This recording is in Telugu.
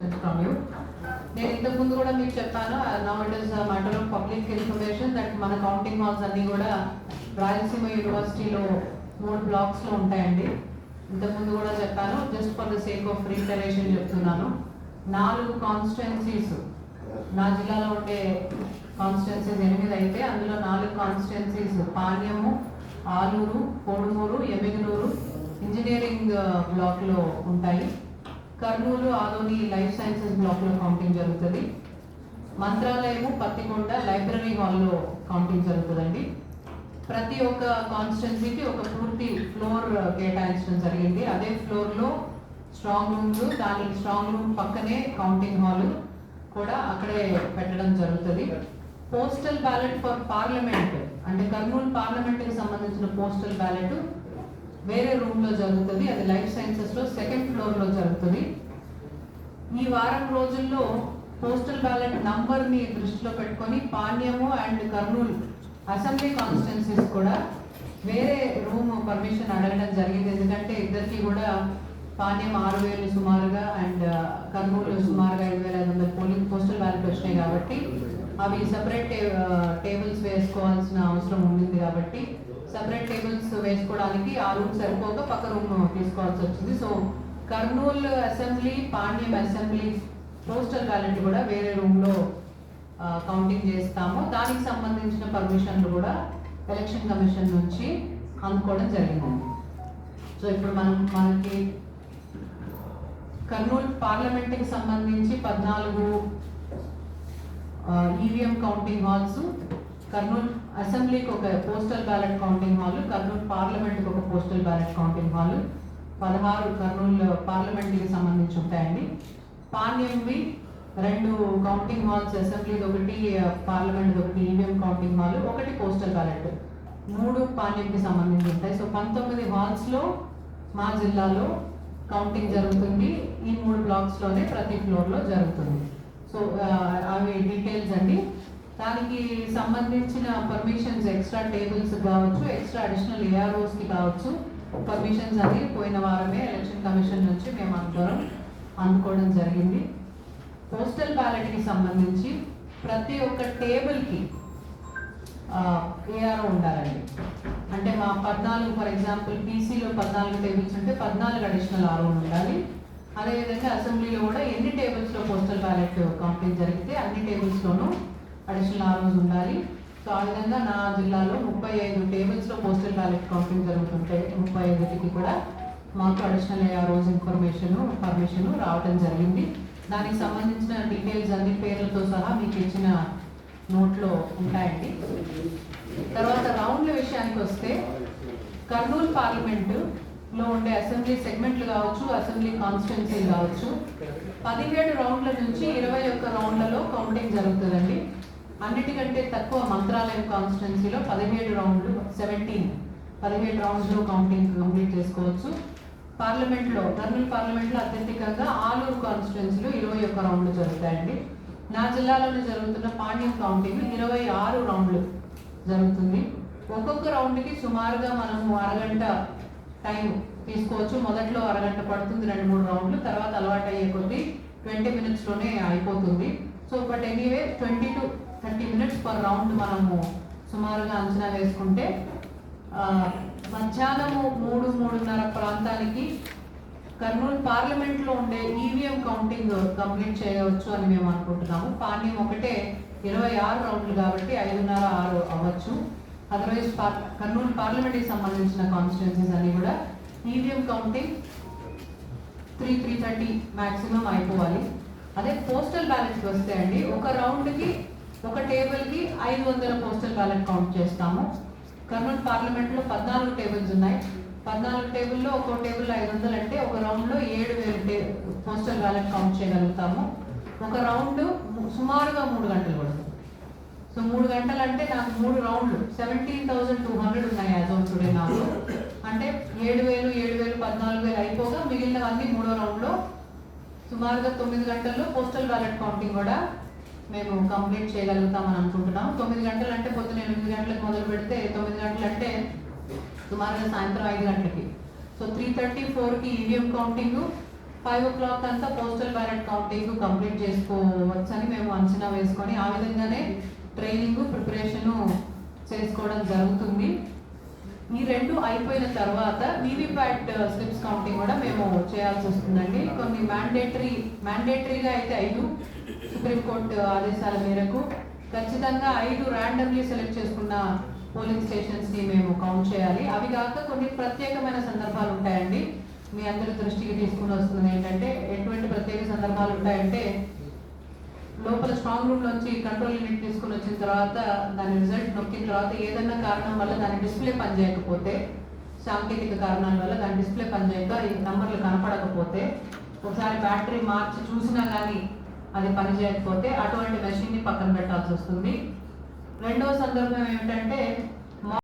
నేను ఇంతకుముందు కూడా మీకు చెప్పాను now it is matter of public information that మన కౌంటింగ్ హాల్స్ అన్ని కూడా రాయలసీమ యూనివర్సిటీలో మూడు బ్లాక్స్లో ఉంటాయండి. ఇంతకుముందు కూడా చెప్పాను just for the sake of reiteration చెప్తున్నాను. నాలుగు కాన్స్టిట్యున్సీస్ నా జిల్లాలో ఉండే కాన్స్టిట్యున్సీస్ ఎనిమిది అయితే అందులో నాలుగు కాన్స్టిట్యున్సీస్ పాణ్యము ఆలూరు కోడుమూరు ఎమ్మిగనూరు ఇంజనీరింగ్ బ్లాక్లో uh, ఉంటాయి. కర్నూలు ఆదోని లైఫ్ సైన్సెస్ బ్లాక్లో కౌంటింగ్ జరుగుతుంది. మంత్రాలయము పత్తికొండ లైబ్రరీ హాల్లో కౌంటింగ్ జరుగుతుందండి. ప్రతి ఒక్క కాన్స్టిట్యున్సీకి ఒక పూర్తి ఫ్లోర్ కేటాయించడం జరిగింది. అదే ఫ్లోర్లో స్ట్రాంగ్ రూమ్స్ దాని స్ట్రాంగ్ రూమ్ పక్కనే కౌంటింగ్ హాల్ కూడా అక్కడే పెట్టడం జరుగుతుంది. పోస్టల్ బ్యాలెట్ ఫర్ పార్లమెంట్ అంటే కర్నూలు పార్లమెంట్కి సంబంధించిన పోస్టల్ బ్యాలెట్ వేరే రూమ్లో జరుగుతుంది అది లైఫ్ సైన్సెస్లో సెకండ్ ఫ్లోర్లో జరుగుతుంది. ఈ వారం రోజుల్లో పోస్టల్ బ్యాలెట్ నంబర్ని దృష్టిలో పెట్టుకొని Panyam and Kurnool assembly constituencies కూడా వేరే రూమ్ పర్మిషన్ అడగడం జరిగింది. ఎందుకంటే ఇద్దరికి కూడా పాణ్యం ఆరు వేలు సుమారుగా అండ్ కర్నూలు సుమారుగా ఐదు వేల ఐదు వందల పోలింగ్ పోస్టల్ బ్యాలెట్ వచ్చినాయి కాబట్టి అవి సపరేట్ టేబుల్స్ వేసుకోవాల్సిన అవసరం ఉండింది కాబట్టి సపరేట్ టేబుల్స్ వేసుకోవడానికి ఆ రూమ్ సరిపోక పక్క రూమ్ తీసుకోవాల్సి వచ్చింది. So Kurnool assembly Panyam assembly postal ballot కూడా వేరే రూమ్లో కౌంటింగ్ చేస్తాము. దానికి సంబంధించిన పర్మిషన్లు కూడా ఎలక్షన్ కమిషన్ నుంచి అందుకోవడం జరిగింది. సో ఇప్పుడు మనం మనకి కర్నూలు పార్లమెంట్కి సంబంధించి పద్నాలుగు ఈవీఎం కౌంటింగ్ హాల్స్ కర్నూలు అసెంబ్లీకి ఒక postal ballot counting hall Kurnool పార్లమెంట్కి ఒక పోస్టల్ బ్యాలెట్ కౌంటింగ్ హాల్. పదహారు కర్నూలు పార్లమెంట్కి సంబంధించి ఉంటాయండి. పాన్యంవి రెండు కౌంటింగ్ హాల్స్ అసెంబ్లీది ఒకటి పార్లమెంట్ ఒకటి ఈవీఎం కౌంటింగ్ హాల్ ఒకటి పోస్టల్ బ్యాలెట్. మూడు పాన్యంకి సంబంధించి ఉంటాయి. సో పంతొమ్మిది హాల్స్లో మా జిల్లాలో కౌంటింగ్ జరుగుతుంది. ఈ మూడు బ్లాక్స్లోనే ప్రతి ఫ్లోర్లో జరుగుతుంది. సో అవి డీటెయిల్స్ అండి. దానికి సంబంధించిన పర్మిషన్స్ ఎక్స్ట్రా టేబుల్స్ కావచ్చు ఎక్స్ట్రా అడిషనల్ ఏఆర్ఓస్కి కావచ్చు పర్మిషన్స్ అని పోయిన వారమే ఎలక్షన్ కమిషన్ నుంచి మేము అందరం అందుకోవడం జరిగింది. పోస్టల్ బ్యాలెట్కి సంబంధించి ప్రతి ఒక్క టేబుల్కి ఏఆర్ఓ ఉండాలండి. అంటే మా పద్నాలుగు ఫర్ ఎగ్జాంపుల్ పీసీలో పద్నాలుగు టేబుల్స్ ఉంటే పద్నాలుగు అడిషనల్ ఆర్ఓ ఉండాలి. అదేవిధంగా అసెంబ్లీలో కూడా ఎన్ని టేబుల్స్లో పోస్టల్ బ్యాలెట్ కంప్లీట్ జరిగితే అన్ని టేబుల్స్లోనూ అడిషనల్ అడిషనల్ రోజు ఉండాలి. సో ఆ విధంగా నా జిల్లాలో ముప్పై ఐదు టేబుల్స్లో పోస్టల్ బ్యాలెట్ కౌంటింగ్ జరుగుతుంటే ముప్పై ఐదుకి కూడా మాకు అడిషనల్ రోజు ఇన్ఫర్మేషన్ పర్మిషన్ రావడం జరిగింది. దానికి సంబంధించిన డీటెయిల్స్ అన్ని పేర్లతో సహా మీకు ఇచ్చిన నోట్లో ఉంటాయండి. తర్వాత రౌండ్ల విషయానికి వస్తే కర్నూలు పార్లమెంటులో ఉండే అసెంబ్లీ సెగ్మెంట్లు కావచ్చు అసెంబ్లీ కాన్స్టిట్యున్సీ కావచ్చు పదిహేడు రౌండ్ల నుంచి ఇరవై ఒక్క రౌండ్లలో కౌంటింగ్ జరుగుతుందండి. అన్నిటికంటే తక్కువ మంత్రాలయం కాన్స్టిట్యున్సీలో పదిహేడు రౌండ్లు సెవెంటీన్ పదిహేడు రౌండ్స్లో కౌంటింగ్ కంప్లీట్ చేసుకోవచ్చు. పార్లమెంట్లో కర్నూలు అత్యధికంగా ఆలూరు కాన్స్టిట్యున్సీలో ఇరవై ఒక్క రౌండ్లు జరుగుతాయండి. నా జిల్లాలోనే జరుగుతున్న పాండ్యం కౌంటింగ్ ఇరవై ఆరు రౌండ్లు జరుగుతుంది. ఒక్కొక్క రౌండ్కి సుమారుగా మనము అరగంట టైం తీసుకోవచ్చు. మొదట్లో అరగంట పడుతుంది రెండు మూడు రౌండ్లు. తర్వాత అలవాటు అయ్యే కొద్దీ ట్వంటీ మినిట్స్లోనే అయిపోతుంది. So but anyway twenty to thirty minutes per round మనము సుమారుగా అంచనా వేసుకుంటే మధ్యాహ్నము మూడు మూడున్నర ప్రాంతానికి కర్నూలు పార్లమెంట్లో ఉండే ఈవీఎం కౌంటింగ్ కంప్లీట్ చేయవచ్చు అని మేము అనుకుంటున్నాము. పాణ్యం ఒకటే ఇరవై ఆరు రౌండ్లు కాబట్టి ఐదున్నర ఆరు అవ్వచ్చు. అదర్వైజ్ కర్నూలు పార్లమెంట్కి సంబంధించిన కాన్స్టిట్యున్సీస్ అన్నీ కూడా EVM counting three three thirty maximum అయిపోవాలి. అదే పోస్టల్ బ్యాలెట్స్కి వస్తే అండి ఒక రౌండ్కి ఒక టేబుల్కి ఐదు వందల పోస్టల్ బ్యాలెట్ కౌంట్ చేస్తాము. కర్నూలు పార్లమెంట్లో పద్నాలుగు టేబుల్స్ ఉన్నాయి. పద్నాలుగు టేబుల్లో ఒక్కో టేబుల్ ఐదు వందలు అంటే ఒక రౌండ్లో ఏడు వేలు టే పోస్టల్ బ్యాలెట్ కౌంట్ చేయగలుగుతాము. ఒక రౌండ్ సుమారుగా మూడు గంటలు పడుతుంది. సో మూడు గంటలు అంటే నాకు మూడు రౌండ్లు. సెవెంటీన్ థౌసండ్ టూ హండ్రెడ్ ఉన్నాయి యాజ్ ఆఫ్ టుడే నాకు. అంటే ఏడు వేలు ఏడు వేలు పద్నాలుగు వేలు అయిపోగా మిగిలినవన్నీ మూడో రౌండ్లో సుమారుగా తొమ్మిది గంటల్లో పోస్టల్ బ్యాలెట్ కౌంటింగ్ కూడా మేము కంప్లీట్ చేయగలుగుతామని అనుకుంటున్నాం తొమ్మిది గంటలు అంటే పొద్దున ఎనిమిది గంటలకు మొదలు పెడితే తొమ్మిది గంటలు అంటే సుమారుగా సాయంత్రం ఐదు గంటలకి. సో త్రీ థర్టీ ఫోర్కి EVM counting five o'clock అంతా పోస్టల్ బ్యాలెట్ కౌంటింగ్ కంప్లీట్ చేసుకోవచ్చని మేము అంచనా వేసుకొని ఆ విధంగానే ట్రైనింగ్ ప్రిపరేషను చేసుకోవడం జరుగుతుంది. ఈ రెండు అయిపోయిన తర్వాత వీవీప్యాట్ uh, స్లిప్స్ కౌంటింగ్ కూడా మేము చేయాల్సి వస్తుందండి. కొన్ని మ్యాండేటరీ మ్యాండేటరీగా అయితే ఐదు సుప్రీంకోర్టు uh, ఆదేశాల మేరకు. ఖచ్చితంగా ఐదు ర్యాండమ్లీ సెలెక్ట్ చేసుకున్న పోలింగ్ స్టేషన్స్ని మేము కౌంట్ చేయాలి. అవి కాక కొన్ని ప్రత్యేకమైన సందర్భాలు ఉంటాయండి. మీ అందరి దృష్టికి తీసుకుని వస్తుంది ఏంటంటే ఎటువంటి ప్రత్యేక సందర్భాలు ఉంటాయంటే లోపల స్ట్రాంగ్ రూమ్ నుంచి కంట్రోల్ యూనిట్ తీసుకుని వచ్చిన తర్వాత దాని రిజల్ట్ నొక్కిన తర్వాత ఏదైనా కారణం వల్ల దాని డిస్ప్లే పనిచేయకపోతే సాంకేతిక కారణాల వల్ల దాని డిస్ప్లే పనిచేయక ఈ నంబర్లు కనపడకపోతే ఒకసారి బ్యాటరీ మార్చి చూసినా కానీ అది పనిచేయకపోతే అటువంటి మెషిన్ని పక్కన పెట్టాల్సి వస్తుంది. రెండవ సందర్భం ఏమిటంటే